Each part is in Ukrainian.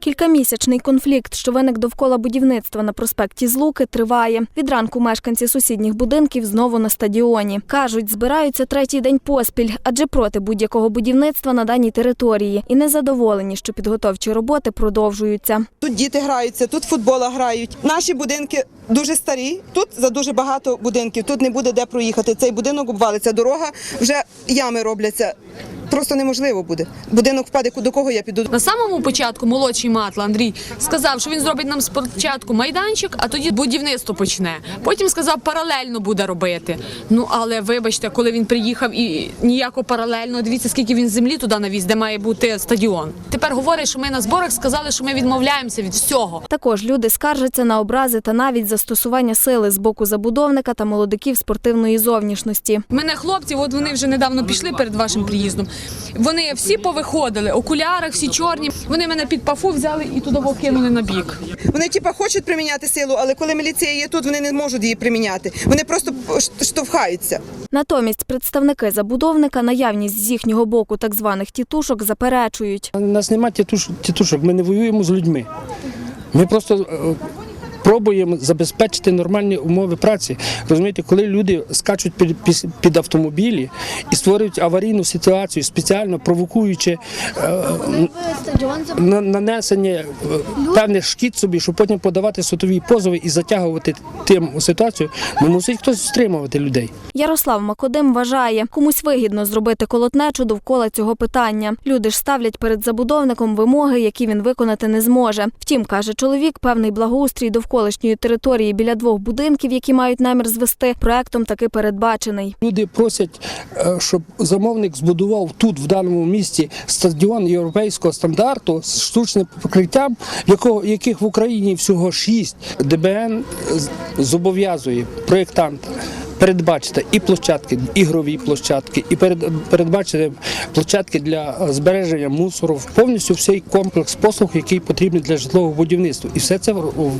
Кількамісячний конфлікт, що виник довкола будівництва на проспекті Злуки, триває. Від ранку мешканці сусідніх будинків знову на стадіоні. Кажуть, збираються третій день поспіль, адже проти будь-якого будівництва на даній території і незадоволені, що підготовчі роботи продовжуються. Тут діти граються, тут футбола грають. Наші будинки дуже старі. Тут за дуже багато будинків. Тут не буде де проїхати. Цей будинок обвалиться. Дорога вже ями робляться. Просто неможливо буде. Будинок впаде, до кого я піду. На самому початку молодший матла Андрій сказав, що він зробить нам спочатку майданчик, а тоді будівництво почне. Потім сказав, паралельно буде робити. Ну але вибачте, коли він приїхав і ніяко паралельно, дивіться, скільки він землі туди навіз, де має бути стадіон. Тепер говорять, що ми на зборах сказали, що ми відмовляємося від всього. Також люди скаржаться на образи та навіть застосування сили з боку забудовника та молодиків спортивної зовнішності. Мене хлопці, от вони вже недавно пішли перед вашим приїздом. Вони всі повиходили, окулярах, всі чорні. Вони мене під пафу взяли і туди кинули на бік. Вони типа хочуть приміняти силу, але коли міліція є тут, вони не можуть її приміняти. Вони просто штовхаються. Натомість представники забудовника наявність з їхнього боку так званих тітушок заперечують. У нас немає тітуш, тітушок, ми не воюємо з людьми. Ми просто е, пробуємо забезпечити нормальні умови праці. Розумієте, коли люди скачуть під, під, автомобілі і створюють аварійну ситуацію, спеціально провокуючи е, на- нанесення е, певних шкід собі, щоб потім подавати судові позови і затягувати тим ситуацію, ну мусить хтось стримувати людей. Ярослав Макодим вважає, комусь вигідно зробити колотнечу довкола цього питання. Люди ж ставлять перед забудовником вимоги, які він виконати не зможе. Втім, каже чоловік, певний благоустрій довколишньої території біля двох будинків, які мають намір звести, проектом таки передбачений. Люди просять, е, щоб замовник збудував тут, в даному місті, стадіон європейського стандарту з штучним покриттям, яких в Україні всього шість. ДБН зобов'язує проєктанта. Передбачити і площадки, ігрові площадки, і перед, передбачити площадки для збереження мусору, повністю всей комплекс послуг, який потрібний для житлового будівництва. І все це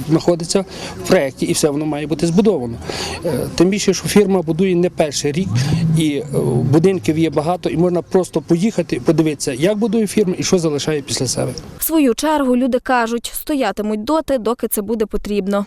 знаходиться в проєкті, і все воно має бути збудовано. Е, Тим більше, що фірма будує не перший рік, і е, будинків є багато, і можна просто поїхати і подивитися, як будує фірма і що залишає після себе. В свою чергу люди кажуть, стоятимуть доти, доки це буде потрібно.